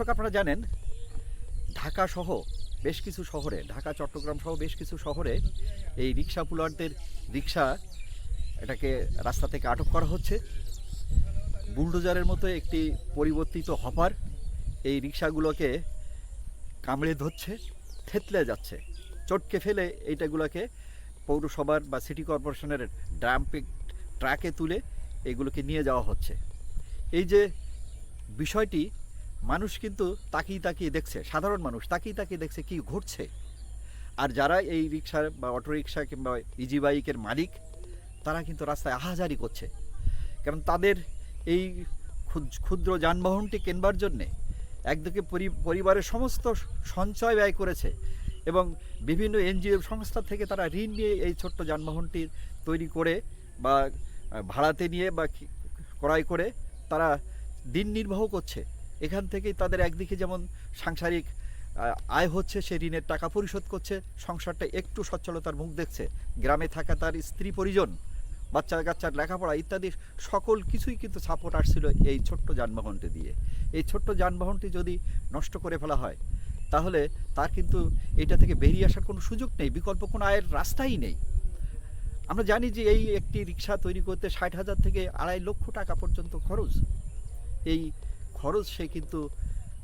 দর্শক, আপনারা জানেন, ঢাকা সহ বেশ কিছু শহরে, ঢাকা, চট্টগ্রাম সহ বেশ কিছু শহরে এই রিক্সা পুলারদের রিক্সা এটাকে রাস্তা থেকে আটক করা হচ্ছে। বুলডোজারের মতো একটি পরিবর্তিত হপার এই রিক্সাগুলোকে কামড়ে ধরছে, থেতলে যাচ্ছে। চটকে ফেলে এইটাগুলোকে পৌরসভার বা সিটি কর্পোরেশনের ড্রাম্পিং, ট্রাকে তুলে এগুলোকে নিয়ে যাওয়া হচ্ছে। এই যে বিষয়টি মানুষ কিন্তু তাকিয়ে তাকিয়ে দেখছে, সাধারণ মানুষ তাকিয়ে তাকিয়ে দেখছে কি ঘটছে। আর যারা এই রিক্সার বা অটো রিক্সা কিংবা ইজি বাইকের মালিক, তারা কিন্তু রাস্তায় আহাজারি করছে। কারণ তাদের এই ক্ষুদ- ক্ষুদ্র যানবাহনটি কেনবার জন্যে একদিকে পরি- পরিবারের সমস্ত সঞ্চয় ব্যয় করেছে এবং বিভিন্ন এনজিও সংস্থা থেকে তারা ঋণ নিয়ে এই ছোট্ট যানবাহনটি তৈরি করে বা ভাড়াতে নিয়ে বা ক্রয় করে তারা দিন নির্বাহ করছে। এখান থেকেই তাদের একদিকে যেমন সাংসারিক আয় হচ্ছে, সে ঋণের টাকা পরিশোধ করছে, সংসারটা একটু সচ্ছলতার মুখ দেখছে। গ্রামে থাকা তার স্ত্রী পরিজন বাচ্চা কাচ্চার লেখাপড়া ইত্যাদি, সকল কিছুই কিন্তু সাপোর্ট আসছিল এই ছোট্ট যানবাহনটি দিয়ে। এই ছোট্ট যানবাহনটি যদি নষ্ট করে ফেলা হয়, তাহলে তার কিন্তু এটা থেকে বেরিয়ে আসার কোনো সুযোগ নেই, বিকল্প কোনো আয়ের রাস্তাই নেই। আমরা জানি যে এই একটি রিক্সা তৈরি করতে ষাট হাজার থেকে আড়াই লক্ষ টাকা পর্যন্ত খরচ। এই খরচ সে কিন্তু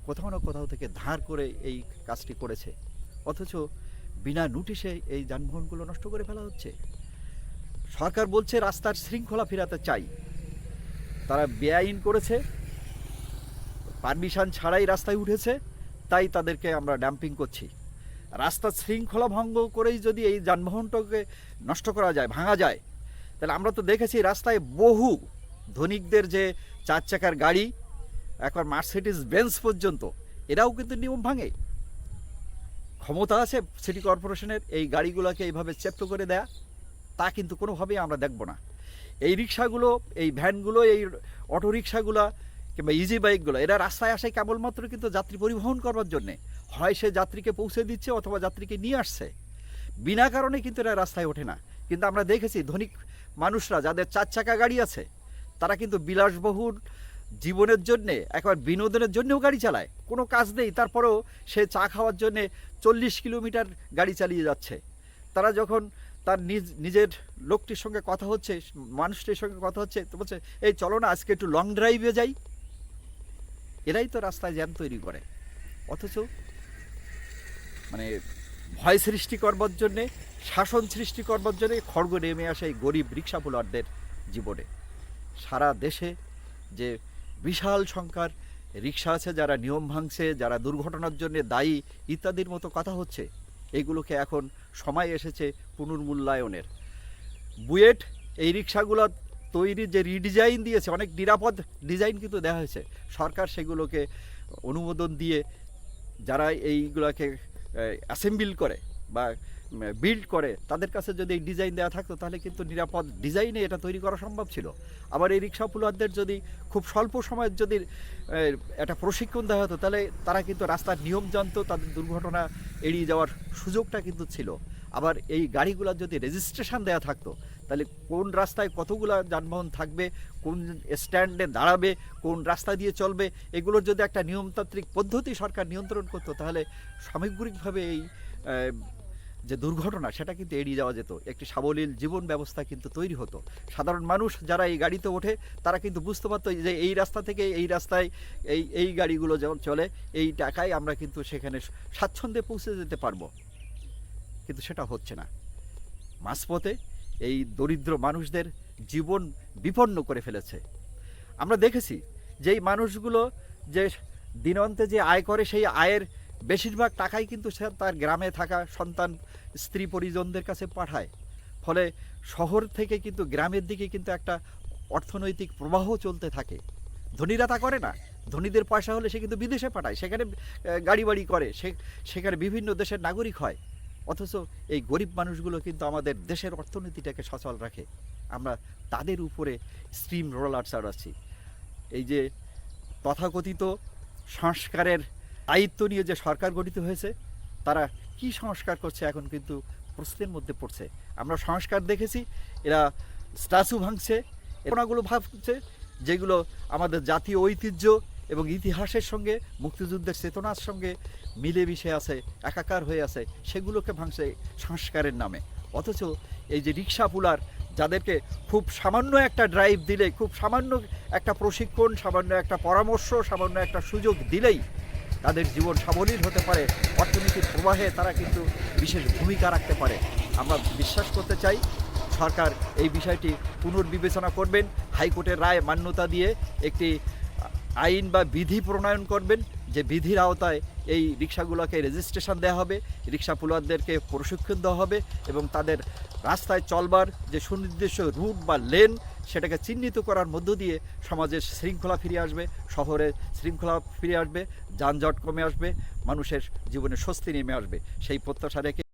কোথাও না কোথাও থেকে ধার করে এই কাজটি করেছে। অথচ বিনা নোটিশে এই যানবাহনগুলো নষ্ট করে ফেলা হচ্ছে। সরকার বলছে, রাস্তার শৃঙ্খলা ফেরাতে চাই। তারা বেআইন করেছে। পারমিশন ছাড়াই রাস্তায় উঠেছে। তাই তাদেরকে আমরা ড্যাম্পিং করছি। রাস্তার শৃঙ্খলা ভঙ্গ করেই যদি এই যানবাহনটাকে নষ্ট করা যায়, ভাঙা যায়, তাহলে আমরা তো দেখেছি রাস্তায় বহু ধনিকদের যে চার চাকার গাড়ি এখন মার্সিডিস বেঞ্চ পর্যন্ত। এরাও কিন্তু নিয়ম ভাঙে। ক্ষমতা আছে সিটি কর্পোরেশনের, এই গাড়িগুলোকে এইভাবে চেপ্ট করে দেয়া। তা কিন্তু কোনোভাবেই আমরা দেখব না। এই রিক্সাগুলো, এই ভ্যানগুলো, এই অটো রিক্সাগুলো কিংবা ইজি বাইকগুলো এরা রাস্তায় আসে কেবলমাত্র কিন্তু যাত্রী পরিবহন করবার জন্যে। হয় সে যাত্রীকে পৌঁছে দিচ্ছে অথবা যাত্রীকে নিয়ে আসছে। বিনা কারণে কিন্তু এরা রাস্তায় ওঠে না। কিন্তু আমরা দেখেছি ধনিক মানুষরা, যাদের চার চাকা গাড়ি আছে, তারা কিন্তু বিলাসবহুল জীবনের জন্যে, একবার বিনোদনের জন্যও গাড়ি চালায়। কোনো কাজ নেই, তারপরেও সে চা খাওয়ার জন্যে চল্লিশ কিলোমিটার গাড়ি চালিয়ে যাচ্ছে। তারা যখন তার নিজ, নিজের লোকটির সঙ্গে কথা হচ্ছে, মানুষটির সঙ্গে কথা হচ্ছে, তো বলছে, এই চলো না, আজকে একটু লং ড্রাইভে যাই। এরাই তো রাস্তায় জ্যাম তৈরি করে। অথচ মানে ভয় সৃষ্টি করবার জন্যে, শাসন সৃষ্টি করবার জন্যে খড়গ নেমে আসে এই গরিব রিক্সা পোলারদের জীবনে। সারা দেশে যে বিশাল সংখ্যার রিক্সা আছে, যারা নিয়ম ভাঙছে, যারা দুর্ঘটনার জন্য দায়ী, ইত্যাদির মতো কথা হচ্ছে। এগুলোকে এখন সময় এসেছে পুনর্মূল্যায়নের। বুয়েট, এই রিক্সাগুলো তৈরির যে রিডিজাইন দিয়েছে, অনেক নিরাপদ ডিজাইন কিন্তু দেওয়া হয়েছে। সরকার সেগুলোকে অনুমোদন দিয়ে, যারা এইগুলোকে অ্যাসেম্বল করে বা বিল্ড করে, তাদের কাছে যদি এই ডিজাইন দেওয়া থাকতো, তাহলে কিন্তু নিরাপদ ডিজাইনে এটা তৈরি করা সম্ভব ছিল। আবার এই রিক্সা পুলারদের যদি খুব স্বল্প সময়ের যদি একটা প্রশিক্ষণ দেওয়া হতো, তাহলে তারা কিন্তু রাস্তার নিয়ম জানতো, তাদের দুর্ঘটনা এড়িয়ে যাওয়ার সুযোগটা কিন্তু ছিল। আবার এই গাড়িগুলোর যদি রেজিস্ট্রেশন দেওয়া থাকতো, তাহলে কোন রাস্তায় কতগুলো যানবাহন থাকবে, কোন স্ট্যান্ডে দাঁড়াবে, কোন রাস্তা দিয়ে চলবে, এগুলোর যদি একটা নিয়মতান্ত্রিক পদ্ধতি সরকার নিয়ন্ত্রণ করতো, তাহলে সামগ্রিকভাবে এই যে দুর্ঘটনা, সেটা কিন্তু এড়িয়ে যাওয়া যেত। একটি সাবলীল জীবন ব্যবস্থা কিন্তু তৈরি হতো। সাধারণ মানুষ যারা এই গাড়িতে ওঠে, তারা কিন্তু বুঝতে পারতো যে এই রাস্তা থেকে এই রাস্তায় এই এই গাড়িগুলো যেমন চলে, এই টাকায় আমরা কিন্তু সেখানে স্বাচ্ছন্দ্যে পৌঁছে যেতে পারব। কিন্তু সেটা হচ্ছে না। মাঝপথে এই দরিদ্র মানুষদের জীবন বিপন্ন করে ফেলেছে। আমরা দেখেছি যে এই মানুষগুলো যে দিনন্তে যে আয় করে, সেই আয়ের বেশিরভাগ টাকাই কিন্তু সে তার গ্রামে থাকা সন্তান, স্ত্রী পরিজনদের কাছে পাঠায়। ফলে শহর থেকে কিন্তু গ্রামের দিকে কিন্তু একটা অর্থনৈতিক প্রবাহ চলতে থাকে। ধনীরা তা করে না। ধনীদের পয়সা হলে সে কিন্তু বিদেশে পাঠায়। সেখানে গাড়ি বাড়ি করে। সে, সেখানে বিভিন্ন দেশের নাগরিক হয়। অথচ এই গরিব মানুষগুলো কিন্তু আমাদের দেশের অর্থনীতিটাকে সচল রাখে। আমরা তাদের উপরে স্ট্রিম রোলার চালাচ্ছি। এই যে তথাকথিত সংস্কারের দায়িত্ব নিয়ে যে সরকার গঠিত হয়েছে, তারা কি সংস্কার করছে এখন কিন্তু প্রশ্নের মধ্যে পড়ছে। আমরা সংস্কার দেখেছি, এরা স্ট্যাচু ভাঙছে এগুলো ভাবছে, যেগুলো আমাদের জাতীয় ঐতিহ্য এবং ইতিহাসের সঙ্গে, মুক্তিযুদ্ধের চেতনার সঙ্গে মিলে মিশে আছে, একাকার হয়ে আছে, সেগুলোকে ভাঙছে সংস্কারের নামে। অথচ এই যে রিক্সা পুলার, যাদেরকে খুব সামান্য একটা ড্রাইভ দিলে খুব সামান্য একটা প্রশিক্ষণ, সামান্য একটা পরামর্শ, সামান্য একটা সুযোগ দিলেই তাদের জীবন সাবলীল হতে পারে, অর্থনীতির প্রবাহে তারা কিন্তু বিশেষ ভূমিকা রাখতে পারে। আমরা বিশ্বাস করতে চাই, সরকার এই বিষয়টি পুনর্বিবেচনা করবেন, হাইকোর্টের রায় মান্যতা দিয়ে একটি আইন বা বিধি প্রণয়ন করবেন, যে বিধির আওতায় এই রিক্সাগুলোকে রেজিস্ট্রেশন দেওয়া হবে রিক্সা পুলারদেরকে প্রশিক্ষণ দেওয়া হবে এবং তাদের রাস্তায় চলবার যে সুনির্দিষ্ট রুট বা লেন সেটাকে চিহ্নিত করার মধ্য দিয়ে সমাজের শৃঙ্খলা ফিরে আসবে শহরে শৃঙ্খলা ফিরে আসবে, যানজট কমে আসবে, মানুষের জীবনে স্বস্তি নেমে আসবে। সেই প্রত্যাশা রেখে